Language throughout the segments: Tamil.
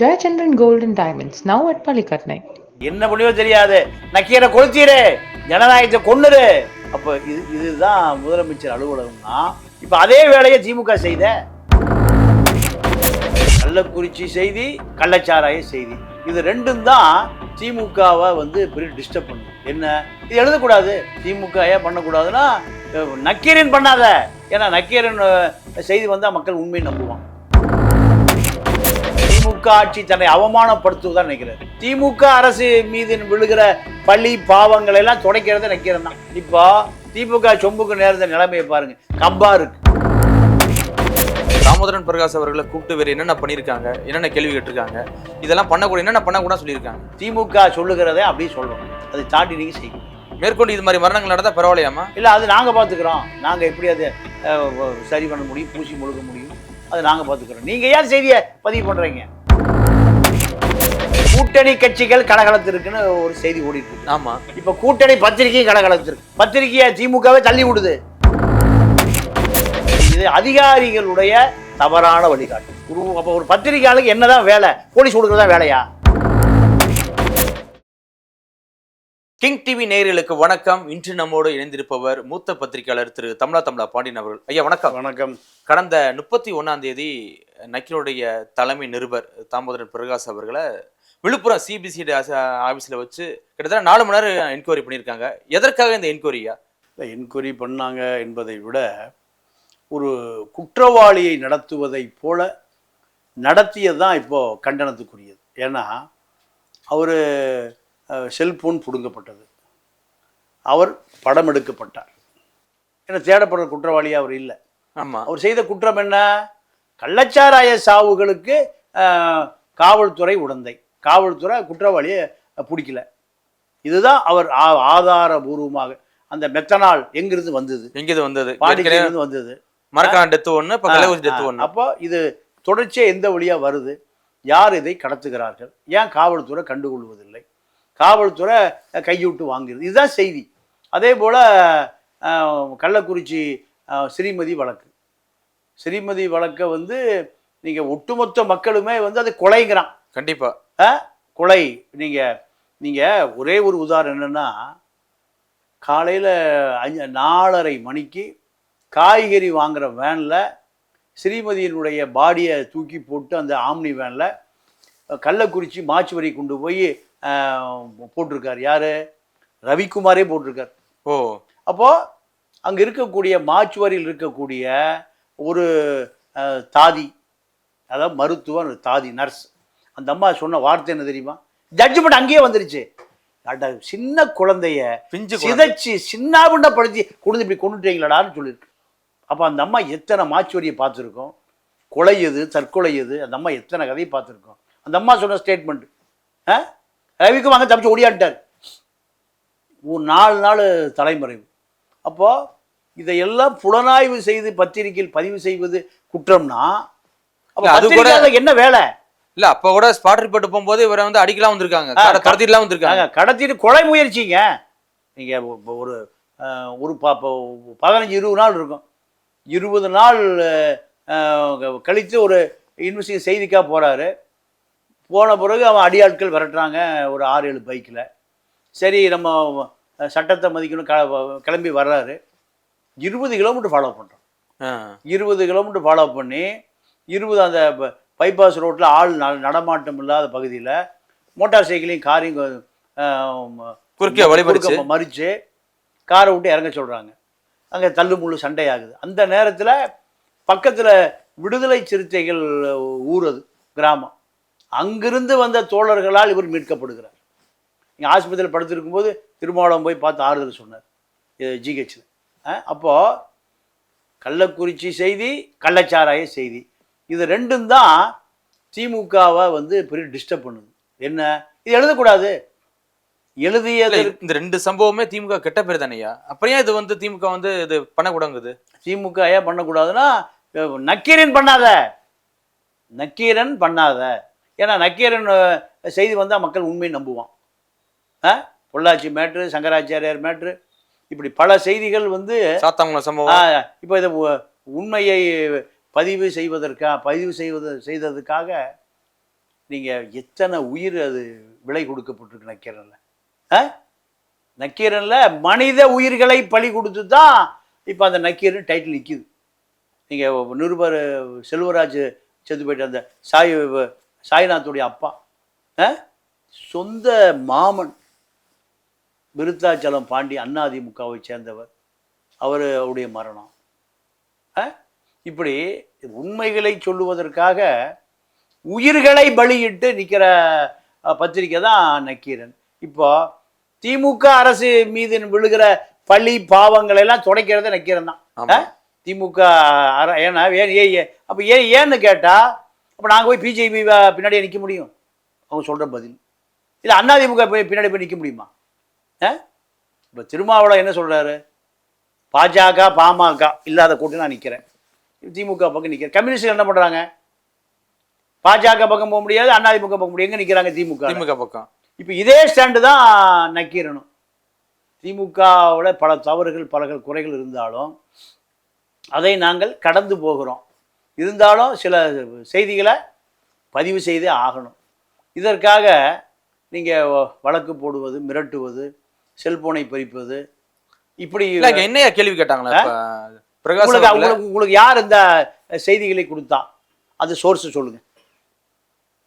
Jayachandran golden and Diamonds, now at என்ன முடிவோ தெரியாது. நக்கீரை கொளுத்திடு. ஜனநாயகத்தை கொண்டுரு அப்போ இது இதுதான் முதலமைச்சர் அலுவலகம்னா இப்போ அதே வேலையை திமுக செய்த. கள்ளக்குறிச்சி செய்தி கள்ளச்சாராய செய்தி. இது ரெண்டும் தான் திமுகவை வந்து பெரிய டிஸ்டர்ப் பண்ணும் என்ன? இது எழுதக்கூடாது. திமுக ஏன் பண்ணக்கூடாதுன்னா நக்கீரன் பண்ணாத. ஏன்னா நக்கீரன் செய்தி வந்தால் மக்கள் உண்மையை நம்புவாங்க. திமுக ஆட்சி தன்னை அவமானப்படுத்துவதான் நினைக்கிறார். திமுக அரசு மீது விழுகிற பழி பாவங்களை எல்லாம் துடைக்கிறது நினைக்கிறேன் தான் இப்போ திமுக சொம்புக்கு நேர்ந்த நிலைமையை பாருங்க. கம்பா இருக்கு. தாமோதரன் பிரகாஷ் அவர்களை கூப்பிட்டு வேற என்னென்ன பண்ணியிருக்காங்க? என்னென்ன கேள்வி கேட்டிருக்காங்க? இதெல்லாம் பண்ணக்கூடாது என்னென்ன பண்ணக்கூடாது சொல்லியிருக்காங்க? திமுக சொல்லுகிறதை அப்படியே சொல்லணும். அதை தாண்டி நீங்க செய்யணும். மேற்கொண்டு இது மாதிரி மரணங்கள் நடந்தா பரவாயில்லையாமா இல்ல அது நாங்க பாத்துக்கிறோம் நாங்க எப்படி அதை சரி பண்ண முடியும் பூசி முழுக்க முடியும்? அது நாங்க பாத்துக்கிறோம் நீங்க ஏன் செய்தியை பதிவு பண்றீங்க? கூட்டணி கட்சிகள் கலகலத்து இருக்குன்னு ஒரு செய்தி ஓடிட்டு இருக்கு ஆமா. இப்ப கூட்டணி பத்திரிகையும் கலகலத்து இருக்கு பத்திரிகையை திமுகவே தள்ளி விடுது. இது அதிகாரிகளுடைய தவறான வழிகாட்டு. ஒரு அப்ப ஒரு பத்திரிகையாளுக்கு என்னதான் வேலை? போலீஸ் கொடுக்கறதா வேலையா? கிங் டிவி நேயர்களுக்கு வணக்கம். இன்று நம்மோடு இணைந்திருப்பவர் மூத்த பத்திரிகையாளர் திரு தமிழா தமிழா பாண்டியன் அவர்கள். ஐயா வணக்கம். வணக்கம். கடந்த முப்பத்தி ஒன்னாம் தேதி நக்கிலுடைய தலைமை நிருபர் தாமோதரன் பிரகாஷ் அவர்களை விழுப்புரம் சிபிசிடி ஆபீஸ்ல வச்சு கிட்டத்தட்ட நாலு மணி நேரம் என்கொயரி பண்ணியிருக்காங்க. எதற்காக இந்த என்கொயரியா என்கொயரி பண்ணாங்க என்பதை விட ஒரு குற்றவாளியை நடத்துவதைப் போல நடத்தியது தான் இப்போ கண்டனத்துக்குரியது. ஏன்னா அவர் செல்போன் பிடுங்கப்பட்டது. அவர் படம் எடுக்கப்பட்டார். ஏன்னா தேடப்படுற குற்றவாளி அவர் இல்லை. ஆமா. அவர் செய்த குற்றம் என்ன? கள்ளச்சாராய சாவுகளுக்கு காவல்துறை உடந்தை. காவல்துறை குற்றவாளியை பிடிக்கல. இதுதான் அவர் ஆதாரபூர்வமாக அந்த மெத்தனால் எங்கிருந்து வந்தது? எங்கிருந்து வந்தது? பாண்டிச்சேரியிலிருந்து வந்தது. மரக்கான் டெத்து ஒன்று டெத்து ஒன்று அப்போ இது தொடர்ச்சியா எந்த வழியா வருது? யார் இதை கடத்துகிறார்கள்? ஏன் காவல்துறை கண்டுகொள்வதில்லை? காவல்துறை கையூட்டு வாங்குகிறது இதுதான் செய்தி. அதே போல கள்ளக்குறிச்சி ஸ்ரீமதி வழக்கு. ஸ்ரீமதி வழக்கை வந்து நீங்க ஒட்டுமொத்த மக்களுமே வந்து அதை கொலைங்கிறான். கண்டிப்பா. கொலை. நீங்க நீங்க ஒரே ஒரு உதாரணம் என்னன்னா காலையில அஞ்சு நாலரை மணிக்கு காய்கறி வாங்குற வேன்ல ஸ்ரீமதியினுடைய பாடியை தூக்கி போட்டு அந்த ஆம்னி வேன்ல கள்ளக்குறிச்சி மாச்சுவரி கொண்டு போய் போட்டிருக்கார் யாரு? ரவிக்குமாரே போட்டிருக்கார். ஓ. அப்போ அங்க இருக்கக்கூடிய மாச்சுவரியில் இருக்கக்கூடிய ஒரு தாதி அதாவது மருத்துவர் தாதி நர்ஸ் அந்த அம்மா சொன்ன வார்த்தை என்ன தெரியுமா? ஜட்ஜ்மெண்ட் அங்கேயே வந்துருச்சு. அட சின்ன குழந்தைய பிஞ்சு. சிதைச்சு சின்னாபின்னப்படுத்தி கொண்டு இப்படி கொண்டுட்டீங்களாடான்னு சொல்லியிருக்கு அப்போ அந்த அம்மா எத்தனை மாச்சுவரியை பார்த்துருக்கோம்? கொலை எது தற்கொலை எது அந்த அம்மா எத்தனை கதையை பார்த்துருக்கோம்? அந்த அம்மா சொன்ன ஸ்டேட்மெண்ட் ஆ ரவிக்கு வாங்க தப்பிச்சு ஓடியான்ட்டார் ஒரு நாலு நாள் தலைமறைவு. அப்போ இதையெல்லாம் புலனாய்வு செய்து பத்திரிகையில் பதிவு செய்வது குற்றம்னா அது கூட- என்ன வேலை? இல்ல அப்ப கூட ஸ்பாட் ரிப்போர்ட் போகும்போது இவரை வந்து அடிக்கலாம் வந்திருக்காங்க. துரத்திட்டுலாம் வந்திருக்காங்க. கடத்திட்டு கொலை முயற்சிங்க. நீங்க ஒரு ஒரு பதினஞ்சு இருபது நாள் இருக்கும். இருபது நாள் கழித்து ஒரு இன்வெஸ்டிகேஷன் செய்திக்காக போறாரு. போன பிறகு அவன் அடியாட்கள் விரட்டுறாங்க ஒரு ஆறு ஏழு பைக்கில் சரி நம்ம சட்டத்தை மதிக்கணும் க கிளம்பி வர்றாரு. இருபது கிலோமீட்டர் ஃபாலோ பண்ணுறோம் ஆ. இருபது கிலோமீட்டர் ஃபாலோ பண்ணி இருபது அந்த பைபாஸ் ரோட்டில் ஆள் ந- நடமாட்டம் இல்லாத பகுதியில் மோட்டார் சைக்கிளையும் காரையும் குறுக்கே. குறுக்க மறிச்சு காரை விட்டு இறங்க சொல்கிறாங்க அங்கே தள்ளுமுள்ளு சண்டையாகுது. அந்த நேரத்தில் பக்கத்தில் விடுதலை சிறுத்தைகள் ஊர் அது கிராமம். அங்கிருந்து வந்த தோழர்களால் இவர் மீட்கப்படுகிறார். இங்கே ஆஸ்பத்திரியில் படுத்திருக்கும்போது திருமாவளம் போய் பார்த்து ஆறுதல் சொன்னார். ஜிஹெச்சில் அப்போது கள்ளக்குறிச்சி செய்தி கள்ளச்சாராய செய்தி. இது ரெண்டும் தான் திமுகவை வந்து பெரிய டிஸ்டர்ப் பண்ணுது. என்ன? இது எழுதக்கூடாது. இல்ல, எழுதியது இந்த ரெண்டு சம்பவமே திமுக கெட்ட பேர் தானையா அப்புறம் ஏன் இது வந்து திமுக வந்து இது பண்ணக்கூடாங்குது திமுக ஏன் பண்ணக்கூடாதுன்னா நக்கீரன் பண்ணாத. நக்கீரன் பண்ணாத. ஏன்னா நக்கீரன் செய்தி வந்தால் மக்கள் உண்மையை நம்புவான். ஆ பொள்ளாச்சி மேட்ரு சங்கராச்சாரியார் மேட்ரு இப்படி பல செய்திகள் வந்து இப்போ இதை உண்மையை பதிவு செய்வதற்கா பதிவு செய்வது செய்ததுக்காக நீங்கள் எத்தனை உயிர் அது விலை கொடுக்கப்பட்டிருக்கு நக்கீரனில். ஆ நக்கீரனில் மனித உயிர்களை பலி கொடுத்து தான் இப்போ அந்த நக்கீரன் டைட்டில் நிற்கிது நீங்கள் நிருபர் செல்வராஜ் செத்து போயிட்ட அந்த சாய் சாய்நாத்துடைய அப்பா? சொந்த மாமன் விருத்தாச்சலம் பாண்டி அண்ணாதிமுகவை சேர்ந்தவர். அவர் அவருடைய மரணம்? இப்படி உண்மைகளை சொல்லுவதற்காக உயிர்களை பலியிட்டு நிற்கிற பத்திரிக்கை தான் நக்கீரன். இப்போ திமுக அரசு மீது விழுகிற பழி பாவங்களை எல்லாம் துடைக்கிறது நக்கீரன் தான். திமுக ஏன்னா ஏன் ஏ ஏ அப்போ ஏன் ஏன்னு கேட்டால் அப்போ நாங்கள் போய் பிஜேபி பின்னாடியே நிற்க முடியும்? அவங்க சொல்கிற பதில். இல்லை அதிமுக போய் பின்னாடி போய் நிற்க முடியுமா? ஆ? இப்போ திருமாவளவன் என்ன சொல்கிறாரு பாஜக பாமக இல்லாத கூட்டம் நான் நிற்கிறேன் திமுக பக்கம் நிற்கிறேன் கம்யூனிஸ்ட் என்ன பண்ணுறாங்க பாஜக பக்கம் போக முடியாது அதிமுக பக்கம் முடியாது. எங்கே நிற்கிறாங்க திமுக திமுக பக்கம். இப்போ இதே ஸ்டாண்டு தான் நக்கீரனும். திமுகவில் பல தவறுகள் பல குறைகள் இருந்தாலும் அதை நாங்கள் கடந்து போகிறோம். இருந்தாலும் சில செய்திகளை பதிவு செய்தே ஆகணும். இதற்காக நீங்கள் வழக்கு போடுவது மிரட்டுவது செல்போனை பறிப்பது இப்படி என்னையா கேள்வி கேட்டாங்களா? உங்களுக்கு உங்களுக்கு உங்களுக்கு யார் இந்த செய்திகளை கொடுத்தா? அது சோர்ஸ் சொல்லுங்க.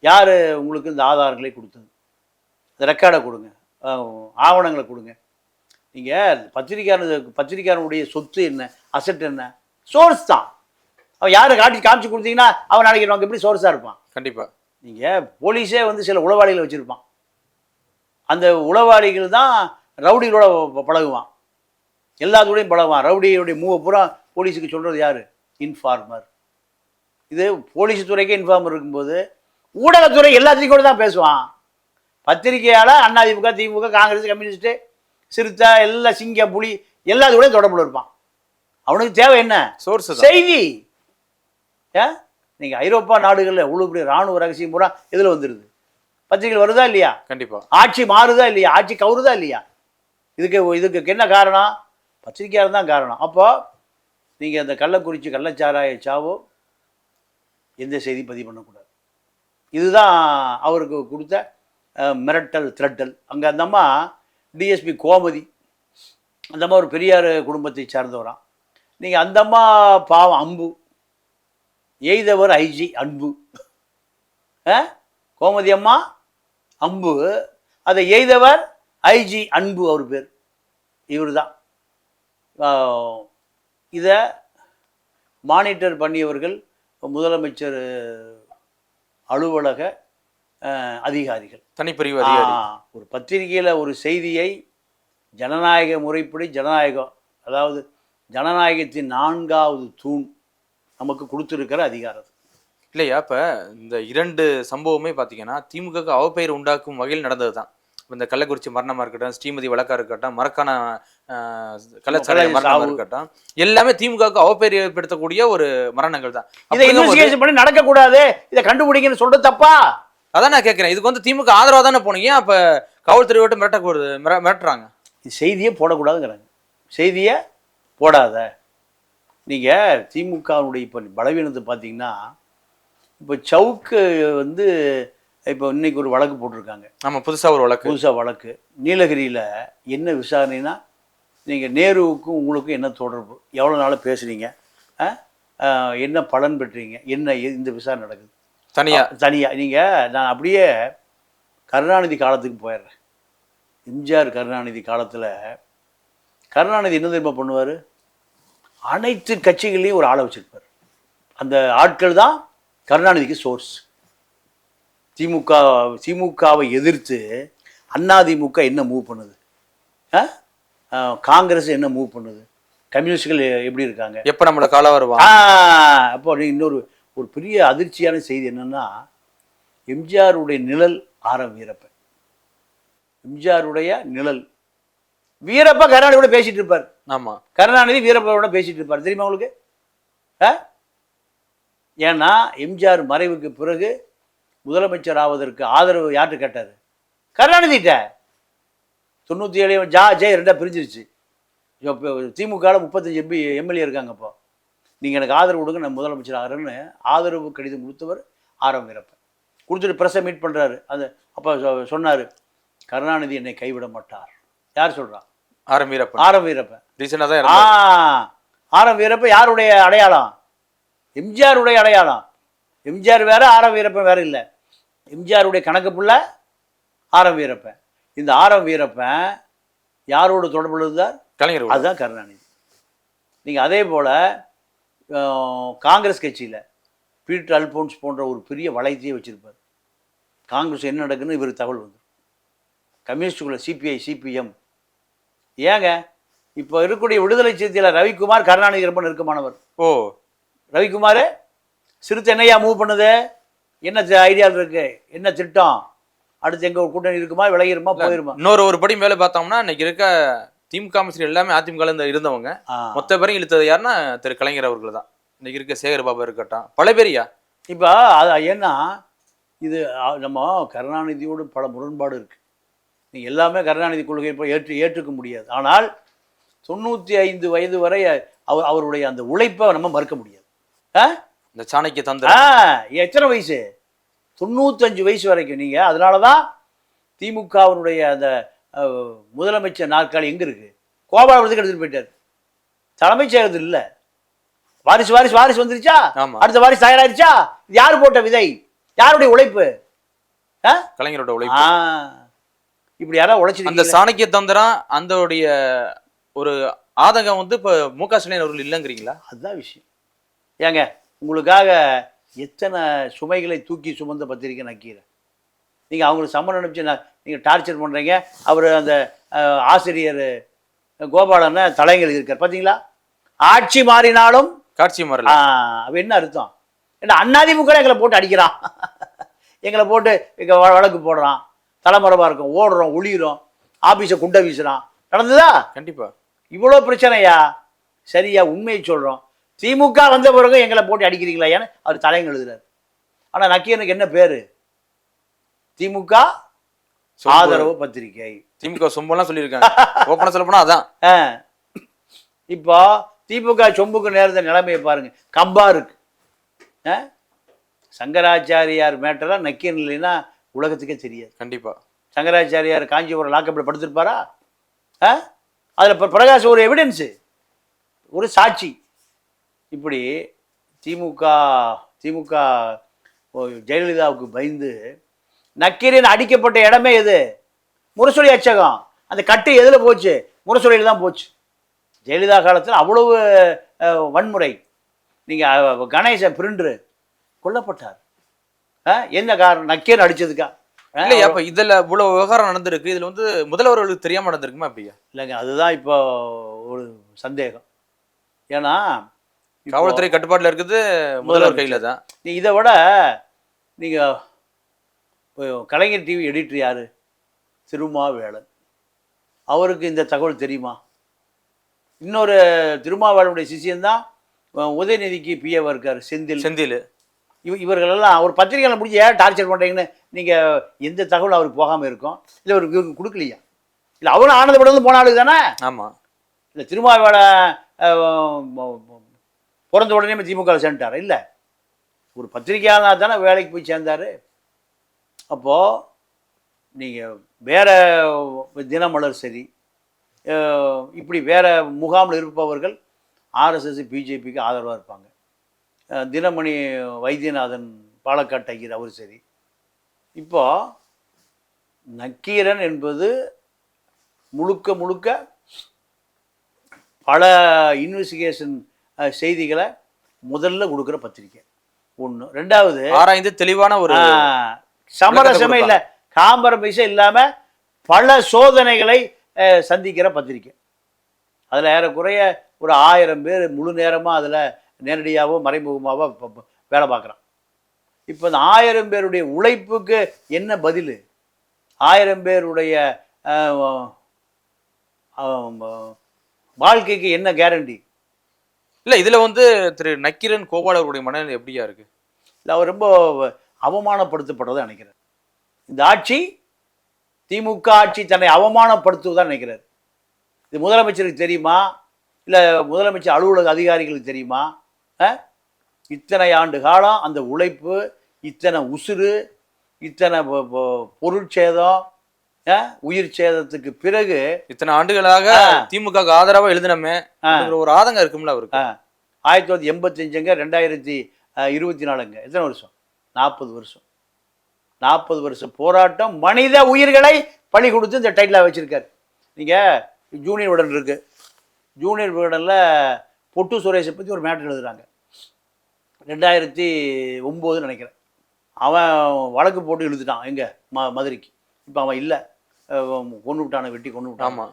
யார் உங்களுக்கு இந்த ஆதாரங்களை கொடுத்தது? இந்த ரெக்கார்டை கொடுங்க. ஆவணங்களை கொடுங்க. நீங்கள் பத்திரிக்கையாளர் பத்திரிக்கையாளருடைய சொத்து என்ன அசட் என்ன? சோர்ஸ் தான். அவன் யாரை காட்டி காமிச்சு கொடுத்தீங்கன்னா அவன் நாளைக்கு நமக்கு எப்படி சோர்ஸாக இருப்பான்? கண்டிப்பா. நீங்கள் போலீஸே வந்து சில உளவாளிகளை வச்சுருப்பான். அந்த உளவாளிகள் தான் ரவுடிகளோட பழகுவான். எல்லாத்தோடையும் பழகுவான். ரவுடியுடைய மூவ பூரா போலீஸுக்கு சொல்கிறது யார்? இன்ஃபார்மர் இது போலீஸ் துறைக்கே இன்ஃபார்மர் இருக்கும்போது ஊடகத்துறை எல்லாத்துலேயும் கூட தான் பேசுவான். பத்திரிகையால் அதிமுக திமுக காங்கிரஸ் கம்யூனிஸ்ட்டு சிறுத்தை எல்லாம் சிங்க புலி எல்லாத்தோடையும் தொடர்புல இருப்பான். அவனுக்கு தேவை என்ன? சோர்ஸ் செய்தி. ஏன்? நீங்கள் ஐரோப்பா நாடுகளில் இவ்வளோ பெரிய ராணுவ ரகசியம் பூரா இதில் வந்துடுது பத்திரிகை வருதா இல்லையா? கண்டிப்பா. ஆட்சி மாறுதா இல்லையா? ஆட்சி கவுறுதா இல்லையா? இதுக்கு இதுக்கு என்ன காரணம்? பத்திரிக்கையாளர் தான் காரணம். அப்போ நீங்கள் அந்த கள்ளக்குறிச்சி கள்ளச்சாராய சாவோ எந்த செய்தி பதிவு பண்ணக்கூடாது. இதுதான் அவருக்கு கொடுத்த மிரட்டல் திரட்டல். அங்கே அந்த அம்மா டிஎஸ்பி கோமதி அந்த அம்மா ஒரு பெரியார் குடும்பத்தை சார்ந்தவராம். நீங்கள் அந்த அம்மா பாவம் அம்பு. எய்தவர் ஐஜி அன்பு? கோமதி அம்மா? அம்பு. அதை எய்தவர் ஐஜி அன்பு அவர் பேர். இவர் தான் இதை மானிட்டர் பண்ணியவர்கள் முதலமைச்சர் அலுவலக அதிகாரிகள். தனிப்பிரிவு ஒரு பத்திரிகையில் ஒரு செய்தியை ஜனநாயக முறைப்படி ஜனநாயகம் அதாவது ஜனநாயகத்தின் நான்காவது தூண் நமக்கு கொடுத்துருக்கிற அதிகாரம். இல்லையா? இப்ப இந்த இரண்டு சம்பவமே பாத்தீங்கன்னா திமுகக்கு அவப்பெயர் உண்டாக்கும் வகையில் நடந்தது தான் இந்த கள்ளக்குறிச்சி மரணமா இருக்கட்டும் ஸ்ரீமதி வழக்கா இருக்கட்டும் மரக்கான கள்ளச்சாலை கள்ள மரணமா சாவு. இருக்கட்டும் எல்லாமே திமுகவுக்கு அவப்பெயர் ஏற்படுத்தக்கூடிய ஒரு மரணங்கள் தான். இதை அப்படிங்கும்போது- இன்வெஸ்டிகேஷன் பண்ணி நடக்கக்கூடாது. இதை கண்டுபிடிங்கன்னு சொல்றது தப்பா? அதான் நான் கேட்கிறேன் இதுக்கு வந்து திமுக ஆதரவா தானே போனீங்க? அப்ப காவல்துறை விட்டு மிரட்ட கூடாது மிர- மிரட்டுறாங்க செய்தியே போடக்கூடாதுங்கிறாங்க. செய்தியை போடாத. நீங்கள் திமுகவுடைய இப்போ பலவீனத்தை பார்த்தீங்கன்னா இப்போ சவுக்கு வந்து இப்போ இன்னைக்கு ஒரு வழக்கு போட்டிருக்காங்க. ஆமா புதுசா ஒரு வழக்கு. புதுசாக வழக்கு. நீலகிரியில் என்ன விசாரணைனா நீங்கள் நேருவுக்கும் உங்களுக்கும் என்ன தொடர்பு? எவ்வளோ நாள் பேசுகிறீங்க என்ன பலன் பெற்றீங்க? என்ன இந்த விசாரணை நடக்குது? தனியா. தனியாக நீங்கள் நான் அப்படியே கருணாநிதி காலத்துக்கு போயிடுறேன். எம்ஜிஆர் கருணாநிதி காலத்தில் கருணாநிதி என்ன தெரியுமா பண்ணுவார்? அனைத்து கட்சிகள்லையும் ஒரு ஆளை வச்சிருப்பார். அந்த ஆட்கள் தான் கருணாநிதிக்கு சோர்ஸ் திமுக திமுகவை எதிர்த்து அதிமுக என்ன மூவ் பண்ணுது? காங்கிரஸ் என்ன மூவ் பண்ணுது? கம்யூனிஸ்டுகள் எப்படி இருக்காங்க? எப்ப நம்மள கால வருவான் ஆ, அப்போ இன்னொரு ஒரு பெரிய அதிர்ச்சியான செய்தி என்னன்னா எம்ஜிஆருடைய நிழல் ஆரம் வீரப்பன் எம்ஜிஆருடைய நிழல் வீரப்ப கருணாநிதியோட பேசிட்டு இருப்பார். ஆமா. கருணாநிதி வீரப்பனோட பேசிட்டு இருப்பார். தெரியுமா உங்களுக்கு? ஏன்னா எம்ஜிஆர் மறைவுக்கு பிறகு முதலமைச்சர் ஆவதற்கு ஆதரவு யார்கிட்ட கேட்டார்? கருணாநிதிட்ட தொண்ணூற்றி ஏழு ஜா ஜெய் ரெண்டா பிரிஞ்சிருச்சு. இப்போ திமுகவில் முப்பத்தஞ்சு எம்பி எம்எல்ஏ இருக்காங்க இப்போ. நீங்கள் எனக்கு ஆதரவு கொடுங்க நான் முதலமைச்சர் ஆகிறேன்னு ஆதரவு கடிதம் கொடுத்தவர் ஆரம் வீரப்பன். கொடுத்துட்டு ப்ரெஸ்ஸை மீட் பண்ணுறாரு அது அப்போ சொன்னார் கருணாநிதி என்னை கைவிட மாட்டார். யார் சொல்றா? ஆரம் வீரப்பன். ஆரம் வீரப்பன். ரீசெண்டாக தான் ஆ ஆரம் வீரப்பன் யாருடைய அடையாளம்? எம்ஜிஆருடைய அடையாளம். எம்ஜிஆர் வேற ஆரம் வீரப்பன் வேற இல்லை. எம்ஜிஆருடைய கணக்கு புள்ள ஆரம் வீரப்பன். இந்த ஆரம் வீரப்பன் யாரோட தொடர்பு இருந்தார் கலைஞர். அதுதான் கருணாநிதி. நீங்கள் அதே போல் காங்கிரஸ் கட்சியில் பீட்டர் அல்போன்ஸ் போன்ற ஒரு பெரிய வளையத்தையே வச்சுருப்பார். காங்கிரஸ் என்ன நடக்குன்னு இவருக்கு தகவல் வந்துடும். கம்யூனிஸ்டுக்குள்ள சிபிஐ சிபிஎம் ஏங்க இப்போ இருக்கக்கூடிய விடுதலை சிறுத்தையில் ரவிக்குமார் கருணாநிதி ரொம்ப நெருக்கமானவர். ஓ. ரவிக்குமார் சிறுத்தை என்னையா மூவ் பண்ணுது? என்ன ஐடியா இருக்கு? என்ன திட்டம்? அடுத்து எங்க கூட்டணி இருக்குமா? விளையிருமா போயிருமா? இன்னொரு ஒரு படி மேல பார்த்தோம்னா இன்னைக்கு இருக்க திமுக அமைச்சர் எல்லாமே அதிமுக இருந்து இருந்தவங்க. மொத்த பேரையும் இழுத்தது யாருன்னா திரு கலைஞர் அவர்கள் தான் இன்னைக்கு இருக்க சேகர் பாபா இருக்கட்டும். பல பேரியா இப்போ அது ஏன்னா இது நம்ம கருணாநிதியோடு பல முரண்பாடு இருக்கு. எல்லாமே கருணாநிதி கொள்கை ஏற்று ஏற்றுக்க முடியாது. ஆனால் தொண்ணூற்றி ஐந்து வயது வரை அவர் அவருடைய அந்த உழைப்பை நம்ம மறுக்க முடியாது. ஆ? இந்த சாணக்கிய ஆ தந்திரம் எத்தனை வயசு? தொண்ணூத்தஞ்சு வயசு வரைக்கும் நீங்க. அதனால தான் திமுகவினுடைய அந்த முதலமைச்சர் நாற்காலி எங்க இருக்கு? கோபாலபுரத்துக்கு எடுத்துட்டு போயிட்டார். தலைமைச் செயலகத்தில் இல்ல. வாரிசு வாரிசு வாரிசு வந்துருச்சா. அடுத்த வாரிசு தயாராயிருச்சா? இது யார் போட்ட விதை? யாருடைய உழைப்பு? கலைஞரோட. உழைப்பு. இப்படி யாராவது அந்த உழைச்சிருக்கீங்களா சாணக்கிய தந்திரம் அந்தோடைய ஒரு ஆதங்கம் வந்து இப்ப மு க ஸ்டாலின் அவர்கள் இல்லைங்கிறீங்களா? அதுதான் விஷயம். ஏங்க உங்களுக்காக எத்தனை சுமைகளை தூக்கி சுமந்த பத்திரிக்கை நக்கீரன் நீங்கள் அவங்களுக்கு சம்மன் அனுப்பிச்சு நான் நீங்கள் டார்ச்சர் பண்ணுறீங்க அவர் அந்த ஆசிரியர் கோபாலனை தலைங்கள் இருக்கார். பார்த்தீங்களா ஆட்சி மாறினாலும் காட்சி மாறல. அவ என்ன அர்த்தம்? என்ன அண்ணாதிமுக எங்களை போட்டு அடிக்கிறான். எங்களை போட்டு வழக்கு போடுறான். தலைமறைவாக இருக்கும். ஓடுறோம் ஒளியிறோம் ஆபீஸை குண்டை வீசுறான் நடந்ததா? கண்டிப்பா. இவ்வளோ பிரச்சனையா? சரியா உண்மையை சொல்கிறோம் திமுக வந்த பிறகு எங்களை போட்டு அடிக்கிறீங்களா ஏன்னு அவர் தலையங்க எழுதுறாரு. ஆனால் நக்கீரனுக்கு என்ன பேர்? திமுக. ஆதரவு பத்திரிகை. திமுக சொம்பெல்லாம் சொல்லியிருக்காங்க. ஓப்பனா சொல்ல போனா அதான். இப்போ திமுக சொம்புக்கு நேர்ந்த நிலைமையை பாருங்க. கம்பா இருக்கு? சங்கராச்சாரியார் மேட்டெல்லாம் நக்கீரன் இல்லைன்னா உலகத்துக்கே தெரியாது. கண்டிப்பா. சங்கராச்சாரியார் காஞ்சிபுரம் லாக்கப்பில் படுத்திருப்பாரா? ஆ? அதில் இப்போ பிரகாஷ் ஒரு எவிடன்ஸு ஒரு சாட்சி. இப்படி திமுக திமுக ஜெயலலிதாவுக்கு பயந்து நக்கீரன் அடிக்கப்பட்ட இடமே எது? முரசொலி அச்சகம். அந்த கட்டு எதில் போச்சு? முரசொலியில் தான் போச்சு. ஜெயலலிதா காலத்தில் அவ்வளவு வன்முறை. நீங்கள் கணேசன் பிரிண்டரு கொல்லப்பட்டார்? என்ன காரணம்? நக்கீரன் அடிச்சதுக்கா? ஆ? இல்லையா அப்ப இதுல இவ்வளவு விவகாரம் நடந்திருக்கு. இதுல வந்து முதல்வர்களுக்கு தெரியாம நடந்திருக்குமா அப்படியா இல்லைங்க அதுதான் இப்போ ஒரு சந்தேகம். ஏன்னா காவல்துறை கட்டுப்பாட்டுல இருக்குது முதல்வர் கையில தான். நீ இதை விட நீங்கள் கலைஞர் டிவி எடிட்டர் யார்? திருமாவேளன். அவருக்கு இந்த தகவல் தெரியுமா? இன்னொரு திருமாவேளனுடைய சிஷியன்தான் அஹ், உதயநிதிக்கு பிஏவா இருக்கார் செந்தில். செந்தில். இவ இவர்களெல்லாம் ஒரு பத்திரிகையில் முடிஞ்சு ஏன் டார்ச்சர் பண்ணுறீங்கன்னு நீங்கள் எந்த தகவலும் அவருக்கு போகாமல் இருக்கும். இல்லை அவருக்கு இவருக்கு கொடுக்கலையா? இல்லை அவரும் ஆனந்தப்படம் போன ஆளு தானே? ஆமா. இல்லை திருமாவேள பிறந்த உடனே திமுக சேர்ந்துட்டார்? இல்லை. ஒரு பத்திரிகையாளர் தானே வேலைக்கு போய் சேர்ந்தார். அப்போது நீங்கள் வேற தினமலர் சரி இப்படி வேற முகாமில் இருப்பவர்கள் ஆர்எஸ்எஸ் பிஜேபிக்கு ஆதரவாக இருப்பாங்க. தினமணி வைத்தியநாதன் பாலக்காட்டு ஐயர் அவர் சரி இப்போ நக்கீரன் என்பது முழுக்க முழுக்க பல இன்வெஸ்டிகேஷன் செய்திகளை முதல்ல கொடுக்குற பத்திரிக்கை. ஒன்று ரெண்டாவது ஆராய்ந்து தெளிவான ஒரு சமரசமே இல்லை. காம்பரமைஸே இல்லாமல் பல சோதனைகளை சந்திக்கிற பத்திரிக்கை. அதில் ஏறக்குறைய ஒரு ஆயிரம் பேர் முழு நேரமாக அதில் நேரடியாகவோ மறைமுகமாகவோ வேலை பார்க்குறான். இப்போ இந்த ஆயிரம் பேருடைய உழைப்புக்கு என்ன பதில்? ஆயிரம் பேருடைய வாழ்க்கைக்கு என்ன கேரண்டி இல்ல இதுல வந்து திரு நக்கீரன் கோபால் அவருடைய மனநிலை எப்படியா இருக்கு? இல்லை அவர் ரொம்ப அவமானப்படுத்தப்படுறதா நினைக்கிறார். இந்த ஆட்சி திமுக ஆட்சி தன்னை அவமானப்படுத்துவதா நினைக்கிறார். இது முதலமைச்சருக்கு தெரியுமா? இல்லை முதலமைச்சர் அலுவலக அதிகாரிகளுக்கு தெரியுமா? இத்தனை ஆண்டு காலம் அந்த உழைப்பு இத்தனை உசுறு இத்தனை பொருட்சேதம் உயிர் சேதத்துக்கு பிறகு இத்தனை ஆண்டுகளாக. திமுக ஆதரவா எழுதினமே ஒரு ஆதங்கம் இருக்கும்ல அவருக்கு. ஆயிரத்தி தொள்ளாயிரத்தி எண்பத்தஞ்சுங்க ரெண்டாயிரத்தி இருபத்தி நாலுங்க. எத்தனை வருஷம்? நாற்பது வருஷம். நாற்பது வருஷம் போராட்டம் மனித உயிர்களை பலி கொடுத்து இந்த டைட்டில் வச்சிருக்காரு. நீங்கள் ஜூனியர் விகடன் இருக்கு. ஜூனியர் விகடனில் பொட்டு சுரேஷை பற்றி ஒரு மேட்டர் எழுதுறாங்க. ரெண்டாயிரத்தி ஒம்போதுன்னு நினைக்கிறேன். அவன் வழக்கு போட்டு இழுத்துட்டான் எங்கே? ம மதுரைக்கு. இப்போ அவன் இல்லை. கொண்டு விட்டான வெட்டி கொண்டு விட்டான். ஆமா.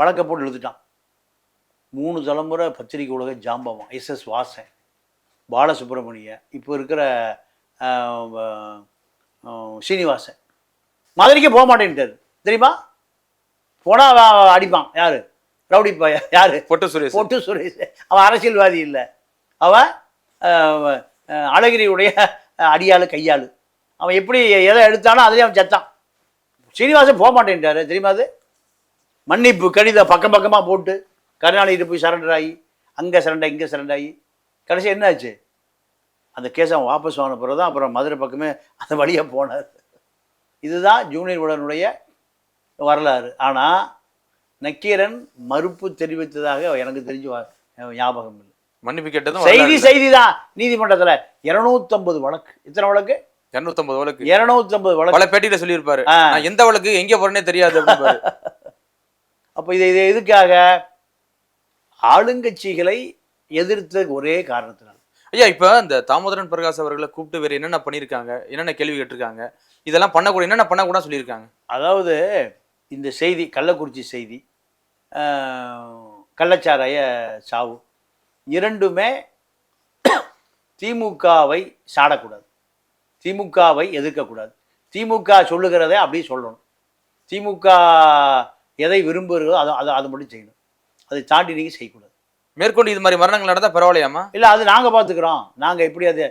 வழக்கை போட்டு இழுத்துட்டான். மூணு தலைமுறை பத்திரிகை உலக ஜாம்பவம் எஸ்எஸ் வாசன் பாலசுப்ரமணிய இப்போ இருக்கிற சீனிவாசன். மதுரைக்கே போக மாட்டேன்ட்டாரு. தெரியுமா? போனால் அடிப்பான். யாரு? ரவுடி பைய யாரு? பொட்டு சுரேஷ். பொட்டு சுரேஷ். அவன் அரசியல்வாதி இல்லை. அவன் அழகிரியுடைய அடியாளு கையாளு. அவன் எப்படி எதை எடுத்தானோ அதுலேயே அவன் செத்தான். சீனிவாசன் போக மாட்டேன்ட்டாரு. தெரியுமா அது? மன்னிப்பு கடிதம் பக்கம் பக்கமாக போட்டு கருணாநிதி போய் சரண்டர் ஆகி அங்கே சரண்டர் இங்கே சரண்டர் ஆகி கடைசி என்ன ஆச்சு? அந்த கேஸ் அவன் வாபஸ் வாங்கின பிறகு தான் அப்புறம் மதுரை பக்கமே அந்த வழியாக போனார். இதுதான் ஜூனியர் உடனுடைய வரலாறு. ஆனால் நக்கீரன் மறுப்பு தெரிவித்ததாக எனக்கு தெரிஞ்சு ஞாபகம் இல்லை. மன்னிப்பு கேட்டதும் செய்தி செய்தி தான் நீதிமன்றத்தில் இரநூத்தம்பது வழக்கு. எத்தனை வழக்கு? இருநூத்தம்பது வழக்கு. இரநூத்தம்பது வழக்கு. பல பேட்டியில சொல்லியிருப்பாரு. எந்த வழக்கு எங்க போறேனே தெரியாது. அப்போ இது இது எதுக்காக? ஆளுங்கட்சிகளை எதிர்த்த ஒரே காரணத்தினால். ஐயா இப்ப இந்த தாமோதரன் பிரகாஷ் அவர்களை கூப்பிட்டு வேற என்னென்ன பண்ணியிருக்காங்க? என்னென்ன கேள்வி கேட்டிருக்காங்க? இதெல்லாம் பண்ணக்கூடாது என்னென்ன பண்ணக்கூடாது சொல்லியிருக்காங்க? அதாவது இந்த செய்தி கள்ளக்குறிச்சி செய்தி கள்ளச்சாராய சாவு இரண்டுமே திமுகவை சாடக்கூடாது. திமுகவை எதிர்க்கக்கூடாது. திமுக சொல்லுகிறதை அப்படியே சொல்லணும். திமுக எதை விரும்புகிறதோ அதை அதை அதை மட்டும் செய்யணும். அதை தாண்டி நீங்கள் செய்யக்கூடாது. மேற்கொண்டு இது மாதிரி மரணங்கள் நடந்தா பரவாயில்லையாமா இல்லை அது நாங்கள் பார்த்துக்குறோம். நாங்கள் எப்படி அதை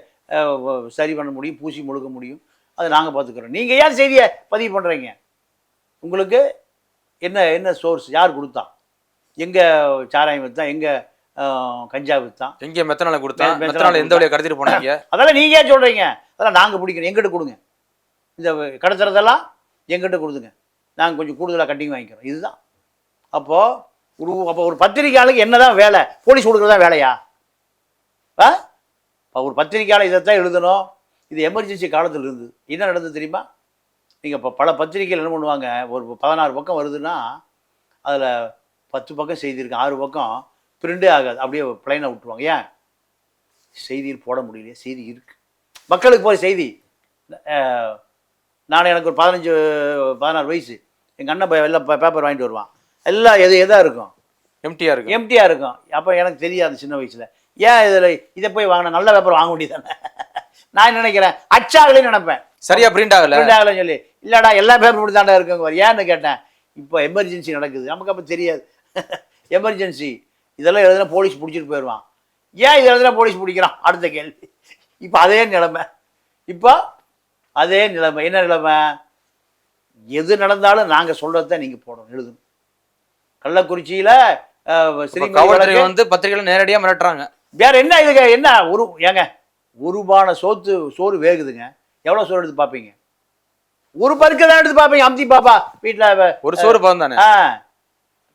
சரி பண்ண முடியும் பூசி முழுக்க முடியும் அதை நாங்கள் பார்த்துக்குறோம். நீங்கள் ஏன் செய்தியை பதிவு பண்ணுறீங்க உங்களுக்கு என்ன என்ன சோர்ஸ் யார் கொடுத்தா? எங்கே சாராயம் விற்றா எங்கே கஞ்சா விற்றான் எங்க மெத்தனால கொடுத்தா? மெ- மெத்தனால எந்த கொடுத்தா. வழியா கடத்திட்டு போனாங்க? அதெல்லாம் நீங்கள் ஏன் சொல்கிறீங்க அதெல்லாம் நாங்கள் பிடிக்கிறோம். எங்கிட்ட கொடுங்க. இந்த கடத்துறதெல்லாம் எங்கிட்ட கொடுத்துங்க நாங்கள் கொஞ்சம் கூடுதலாக கட்டிங் வாங்கிக்கிறோம். இதுதான். அப்போது ஒரு அப்போ ஒரு பத்திரிக்கையாளுக்கு என்னதான் வேலை? போலீஸ் கொடுக்குறதா வேலையா? ஆ? இப்போ ஒரு பத்திரிக்கையாளர் இதைத்தான் எழுதணும். இது எமர்ஜென்சி காலத்தில் இருந்தது. என்ன நடந்தது தெரியுமா? நீங்கள் இப்போ பல பத்திரிக்கைகள் என்ன பண்ணுவாங்க? ஒரு பதினாறு பக்கம் வருதுன்னா அதில் பத்து பக்கம் செய்தி இருக்கு. ஆறு பக்கம் பிரிண்டே ஆகாது. அப்படியே பிளைனாக விட்டுருவாங்க. ஏன்? செய்தியில் போட முடியலையே. செய்தி இருக்கு. மக்களுக்கு போய் செய்தி. நான் எனக்கு ஒரு பதினஞ்சு பதினாறு வயசு. எங்கள் அண்ணன் எல்லாம் பேப்பர் வாங்கிட்டு வருவான். எல்லாம் எது எதாக இருக்கும்? எம்டியா இருக்கு எம்டியாக இருக்கும். அப்போ எனக்கு தெரியாது சின்ன வயசில். ஏன் இதில் இதை போய் வாங்கின நல்ல பேப்பர் வாங்க முடியுதானே? நான் நினைக்கிறேன்? அச்சாகலைன்னு நினைப்பேன். சரியா பிரிண்ட் ஆகல? பிரிண்ட் ஆகலைன்னு சொல்லி. இல்லைடா எல்லா பேப்பர் இப்படி தாண்டா இருக்குங்க ஏன்னு கேட்டேன். இப்போ எமர்ஜென்சி நடக்குது. நமக்கு அப்போ தெரியாது. எமர்ஜென்சி இதெல்லாம் எழுதுனா போலீஸ் பிடிச்சிட்டு போயிடுவான் ஏன் இது எழுதுனா போலீஸ் பிடிக்கிறான்? அடுத்த கேள்வி. இப்போ அதே நிலைமை. இப்போ அதே நிலைமை. என்ன நிலைமை? எது நடந்தாலும் நாங்கள் சொல்கிறத நீங்கள் போடணும். எழுதணும். கள்ளக்குறிச்சியில் வழக்கு- வந்து பத்திரிகையில நேரடியா மிரட்டுறாங்க. வேற என்ன இதுங்க? என்ன? ஒரு ஏங்க ஒரு பானை சோத்து சோறு வேகுதுங்க. எவ்வளோ சோறு எடுத்து பார்ப்பீங்க ஒரு பருக்க தான் எடுத்து பார்ப்பீங்க அமுத்தி பாப்பா. வீட்டில் ஒரு சோறு தானே ஆ.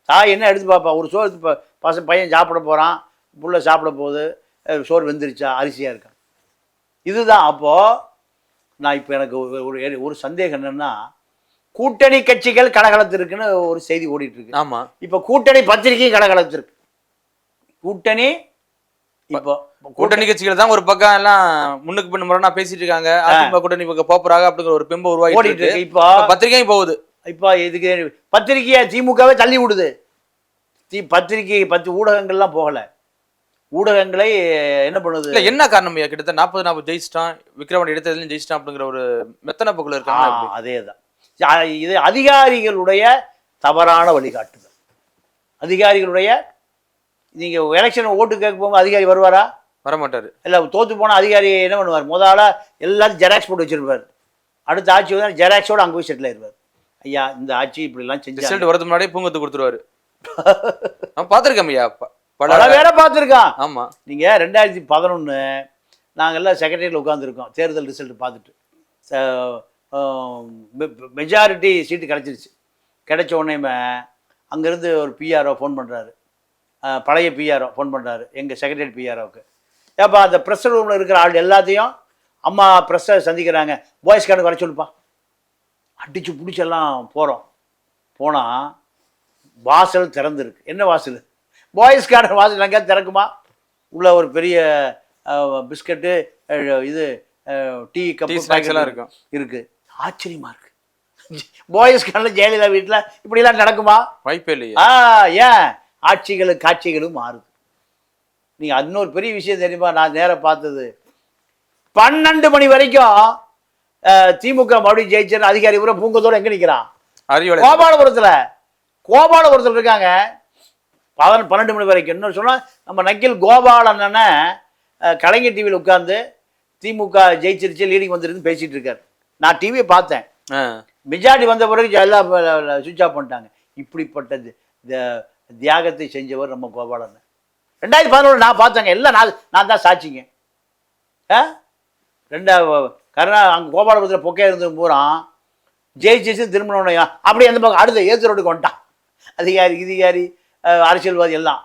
தாய் என்ன எடுத்து பார்ப்பா? ஒரு சோறு எடுத்து பச பையன் சாப்பிட போகிறான் புள்ள சாப்பிட போகுது. சோறு வெந்துருச்சா? அரிசியாக இருக்கா? இதுதான். அப்போது நான் இப்போ எனக்கு ஒரு- ஒரு சந்தேகம் என்னன்னா கூட்டணி கட்சிகள் கலகலத்திருக்குன்னு ஒரு செய்தி ஓடிட்டு இருக்கு ஆமா. இப்போ கூட்டணி பத்திரிகையும் கலகலத்திருக்கு. கூட்டணி இப்போ கூட்டணி கட்சிகள் தான் ஒரு பக்கம் எல்லாம் முன்னுக்கு பின் முரணா பேசிட்டு இருக்காங்க. அதிமுக கூட்டணி பக்கம் போப்பராக அப்படிங்கிற ஒரு பிம்பம் உருவாகிட்டு இருக்கு. இப்போ இப்ப பத்திரிகையும் போகுது. இப்போ இதுக்கு பத்திரிகையை திமுகவே தள்ளி விடுது. தி பத்திரிகை பத்து ஊடகங்கள்லாம் போகலை. ஊடகங்களை என்ன பண்ணுது? இல்ல என்ன காரணம் கிட்டத்தட்ட நாற்பது நாற்பது ஜெயிச்சிட்டான். விக்ரமன் எடுத்ததுலயும் ஜெயிச்சிட்டான் அப்படிங்கிற ஒரு மெத்தன போக்குல இருக்காங்க அதே தான் இது அதிகாரிகளுடைய தவறான வழிகாட்டுதல். அதிகாரிகளுடைய நீங்கள் எலெக்ஷன் ஓட்டு கேட்க போகும்போது அதிகாரி வருவாரா? வர மாட்டாரு இல்லை தோத்து போன அதிகாரி என்ன பண்ணுவார்? முதல்ல எல்லாரும் ஜெராக்ஸ் போட்டு வச்சிருப்பார். அடுத்த ஆட்சி வந்து ஜெராக்ஸோட அங்கே போய் செட்டில் ஆயிருப்பார் ஐயா இந்த ஆட்சி இப்படிலாம் செஞ்சாங்க ரிசல்ட் வரதுக்கு முன்னாடியே பூங்கத்து கொடுத்துருவாரு. நான் பாத்திருக்கேன் ஐயா பல பேரை பார்த்துருக்கான் ஆமா. நீங்கள் ரெண்டாயிரத்தி பதினொன்று நாங்கள்லாம் செக்ரட்டரியில் உட்காந்துருக்கோம் தேர்தல் ரிசல்ட் பார்த்துட்டு. மெஜாரிட்டி சீட்டு கிடச்சிருச்சு. கிடைச்ச உடனேமே அங்கேருந்து ஒரு பிஆர்ஓ ஃபோன் பண்ணுறாரு பழைய பிஆர்ஓ ஃபோன் பண்ணுறாரு எங்கள் செக்ரட்டரி பிஆர்ஓக்கு ஏப்பா அந்த ப்ரெஸ் ரூமில் இருக்கிற ஆள் எல்லாத்தையும் அம்மா ப்ரெஸ்ஸை சந்திக்கிறாங்க. பாய்ஸ் கார்டு வர சொல்லுப்பா. அடித்து பிடிச்செல்லாம் போகிறோம் போனால் வாசல் திறந்துருக்கு. என்ன வாசல்? பாய்ஸ் கார்டன் வாசல் எங்கேயாவது திறக்குமா? உள்ள ஒரு பெரிய பிஸ்கட்டு இது டீ ஸ்நாக்ஸ் எல்லாம் இருக்கும். இருக்கு. ஆச்சரியமா இருக்கு. பாய்ஸ் கார்டில் ஜெயலலிதா வீட்டில் இப்படிலாம் நடக்குமா? வாய்ப்பே இல்லையே. ஆ ஏன்? ஆட்சிகளும் காட்சிகளும் மாறுது. நீங்க இன்னொரு பெரிய விஷயம் தெரியுமா? நான் நேரா பார்த்தது. பன்னெண்டு மணி வரைக்கும் திமுக மறுபடியும் ஜெயிச்சர் அதிகாரி பூரா பூங்கத்தோட எங்க நிக்கிறான்? அறிவலை கோபாலபுரத்துல கோபாலபுரத்துல இருக்காங்க. பதின பன்னெண்டு மணி வரைக்கும். இன்னொரு சொன்னா நம்ம நக்கில் கோபாலன் கலைஞர் டிவியில் உட்கார்ந்து திமுக ஜெயிச்சிருச்சு லீடிங் வந்துருக்குன்னு பேசிட்டு இருக்காரு. நான் டிவியை பார்த்தேன். மெஜாரிட்டி வந்த பிறகு எல்லாம் சுவிட்ச் ஆஃப் பண்ணிட்டாங்க. இப்படிப்பட்ட தியாகத்தை செஞ்சவர் நம்ம கோபாலன். ரெண்டாயிரத்தி பதினொன்று நான் பார்த்தேங்க. எல்லாம் நான் நான் தான் சாட்சிங்க. ஆ? ரெண்டா கருணா அங்கே கோபாலபுரத்தில் பொக்கே இருந்து பூரா ஜெயிச்சிச்சு திருமணம் அப்படி அந்த பக்கம் அடுத்த ஏத்து ரோட்டுக்கு வந்துட்டான். அதிகாரி அதிகாரி அரசியல்வாதி எல்லாம்.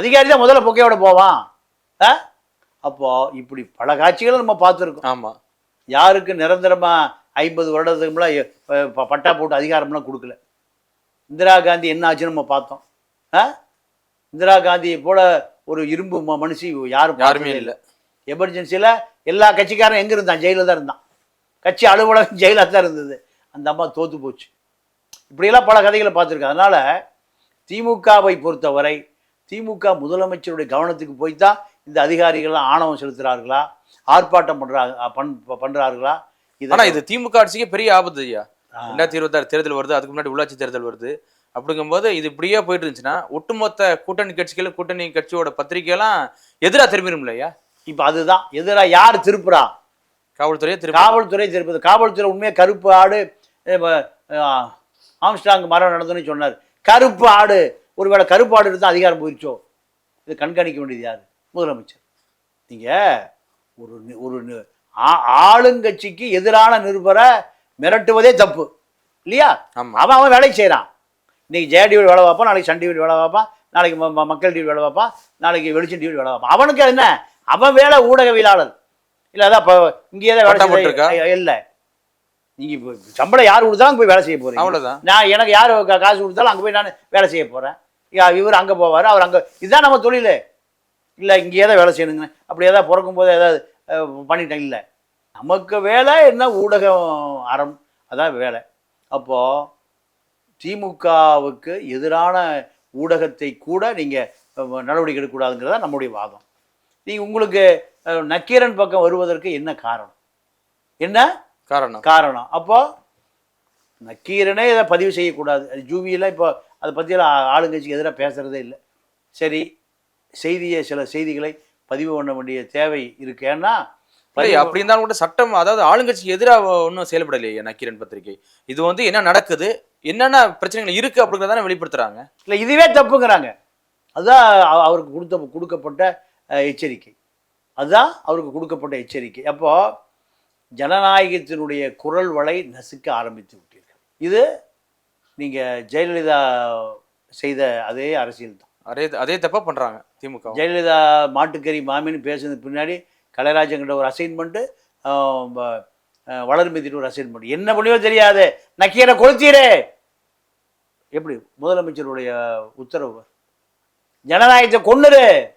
அதிகாரி தான் முதல்ல பொக்கையோட போவான். ஆ? அப்போ இப்படி பல காட்சிகளை நம்ம பார்த்துருக்கோம். ஆமா. யாருக்கு நிரந்தரமா ஐம்பது வருடத்துக்கு முன்னாடி பட்டா போட்டு அதிகாரம்லாம் கொடுக்கல. இந்திரா காந்தி என்ன ஆச்சுன்னு நம்ம பார்த்தோம். ஆ? இந்திரா காந்தியை போல ஒரு இரும்பு மனுஷி யாரும் யாருமே இல்ல. எமர்ஜென்சியில் எல்லா கட்சிக்காரன் எங்கே இருந்தான்? ஜெயிலில் தான் இருந்தான். கட்சி அலுவலகம் ஜெயிலாக தான் இருந்தது. அந்த அம்மா தோத்து போச்சு. இப்படியெல்லாம் பல கதைகளை பார்த்துருக்கேன். அதனால் திமுகவை பொறுத்தவரை திமுக முதலமைச்சருடைய கவனத்துக்கு போய் தான் இந்த அதிகாரிகள்லாம் ஆணவம் செலுத்துகிறார்களா ஆர்ப்பாட்டம் பண்ணுறாங்க பண் பண்ணுறார்களா ஆனா இது திமுக ஆட்சிக்கு பெரிய ஆபத்து ஐயா. ரெண்டாயிரத்தி இருபத்தாறு தேர்தல் வருது அதுக்கு முன்னாடி உள்ளாட்சி தேர்தல் வருது. அப்படிங்கும்போது இது இப்படியே போயிட்டு இருந்துச்சுன்னா ஒட்டுமொத்த கூட்டணி கட்சிகள் கூட்டணி கட்சியோட பத்திரிகையெல்லாம் எதிரா திரும்பிடும் இல்லையா? இப்போ அதுதான். எதிராக யார் திருப்புறா? காவல்துறையே திருப்பி காவல்துறை திருப்பது. காவல்துறை உண்மையாக கருப்பு ஆடு ஆம்ஸ்டாங் மரம் நடந்ததுன்னு சொன்னார். கருப்பு ஆடு ஒருவேளை கருப்பு ஆடு இருந்தால் அதிகாரம் போயிடுச்சோ இது கண்காணிக்க வேண்டியது யார்? முதலமைச்சர். நீங்கள் ஒரு ஒரு ஆளுங்கட்சிக்கு எதிரான நிருபரை மிரட்டுவதே தப்பு. இல்லையா? அவன் அவன் வேலையை செய்கிறான் இன்னைக்கு ஜெய டிவி வேலை பார்ப்பான் நாளைக்கு சன் டிவி வேலை பார்ப்பான் நாளைக்கு மக்கள் டிவி வேலை பார்ப்பான் நாளைக்கு வெளிச்சம் டிவி வேலை பார்ப்பான் அவனுக்கு என்ன? அவன் வேலை ஊடகவியலாளர். இல்லை அதான் இப்போ இங்கேயே தான் வேலை? செய்ய இல்லை. நீங்கள் சம்பளம் யார் கொடுத்தாலும் அங்கே போய் வேலை செய்ய போகிறீங்க அவ்வளவுதான். நான் எனக்கு யார் காசு கொடுத்தாலும் அங்கே போய் நான் வேலை செய்ய போகிறேன் இவர் அங்கே போவார் அவர் அங்கே இதுதான் நம்ம தொழில். இல்லை இங்கேயே தான் வேலை செய்யணுங்க. அப்படி ஏதாவது பிறக்கும் போது ஏதாவது பண்ணிட்டேன். இல்லை. நமக்கு வேலை என்ன? ஊடகம் அறம். அதான் வேலை. அப்போது திமுகவுக்கு எதிரான ஊடகத்தை கூட நீங்கள் நடவடிக்கை எடுக்கக்கூடாதுங்கிறதா நம்முடைய வாதம். நீங்கள் உங்களுக்கு நக்கீரன் பக்கம் வருவதற்கு என்ன காரணம்? என்ன? காரணம். காரணம். அப்போ நக்கீரனே இதை பதிவு செய்யக்கூடாது. அது ஜூவியெல்லாம் இப்போ அதை பற்றியெல்லாம் ஆளுங்கட்சிக்கு எதிராக பேசுகிறதே இல்லை. சரி செய்தியை சில செய்திகளை பதிவு பண்ண வேண்டிய தேவை இருக்கு. ஏன்னா இல்லை அப்படி இருந்தாலும் கூட சட்டம் அதாவது ஆளுங்கட்சிக்கு எதிராக ஒன்றும் செயல்படலையே நக்கீரன் பத்திரிகை. இது வந்து என்ன நடக்குது? என்னென்ன பிரச்சனைகள் இருக்கு அப்படிங்கிறதான வெளிப்படுத்துறாங்க? இல்லை இதுவே தப்புங்கிறாங்க. அதுதான் அவ- அவருக்கு கொடுத்த கொடுக்கப்பட்ட எச்சரிக்கை. அதுதான் அவருக்கு கொடுக்கப்பட்ட எச்சரிக்கை. அப்போ ஜனநாயகத்தினுடைய குரல் வலை நசுக்க ஆரம்பித்து விட்டீர்கள். இது நீங்கள் ஜெயலலிதா செய்த அதே அரசியல் தான். அதே அதே தப்பா பண்றாங்க திமுக. ஜெயலலிதா மாட்டுக்கறி மாமின்னு பேசுனதுக்கு பின்னாடி கலைராஜங்கிட்ட ஒரு அசைன்மெண்ட்டு வளர்மதிட்டு ஒரு அசைன்மெண்ட் என்ன பண்ணியோ தெரியாது. நக்கீரை கொளுத்தீரே எப்படி முதலமைச்சருடைய உத்தரவு? ஜனநாயகத்தை கொன்னுரு.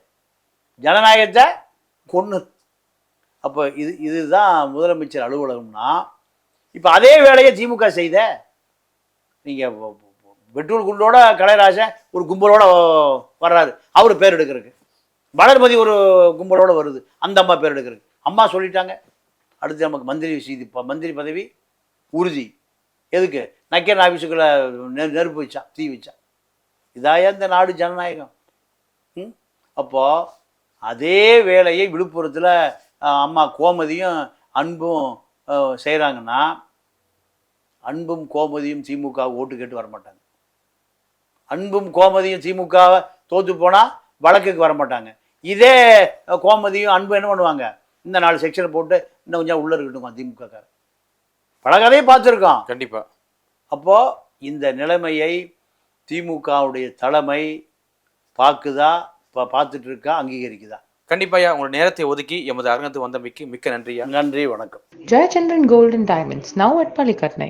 ஜனநாயகத்தை கொன்னு. அப்போ இது இதுதான் முதலமைச்சர் அலுவலகம்னா இப்போ அதே வேலையை திமுக செய்த. நீங்கள் பெட்ரோல் குண்டோட கலைராஜன் ஒரு கும்பலோட வர்றாரு. அவர் பேர் எடுக்கிறதுக்கு. வளர்மதி ஒரு கும்பலோட வருது. அந்த அம்மா பேர் எடுக்கிறதுக்கு. அம்மா சொல்லிட்டாங்க. அடுத்து நமக்கு மந்திரி செய்தி ப- மந்திரி பதவி உறுதி. எதுக்கு? நக்கன் ஆஃபீஸுக்குள்ளே நெ நெருப்பு வச்சான் தீ வச்சான் இதாயா இந்த நாடு ஜனநாயகம்? ம்? அப்போது அதே வேலையை விழுப்புரத்தில் அம்மா கோமதியும் அன்பும் செய்கிறாங்கன்னா அன்பும் கோமதியும் திமுக ஓட்டு கேட்டு வர மாட்டாங்க அன்பும் கோமதியும் திமுகவை தோத்து போனால் வழக்குக்கு வர மாட்டாங்க இதே கோமதியும் அன்பும் என்ன பண்ணுவாங்க? இந்த நாலு செக்ஷனை போட்டு இன்னும் கொஞ்சம் உள்ளே இருக்கட்டும் திமுக பல கதையை பார்த்துருக்கோம் கண்டிப்பா. அப்போ இந்த நிலைமையை திமுகவுடைய தலைமை பார்க்குதா? இப்போ பார்த்துட்டு இருக்கா அங்கீகரிக்குதா கண்டிப்பாயா உங்களோட நேரத்தை ஒதுக்கி எமது அரங்கத்துக்கு வந்தமைக்கு மிக்க நன்றியா நன்றி வணக்கம். Gold and Diamonds, now at Palikatnai.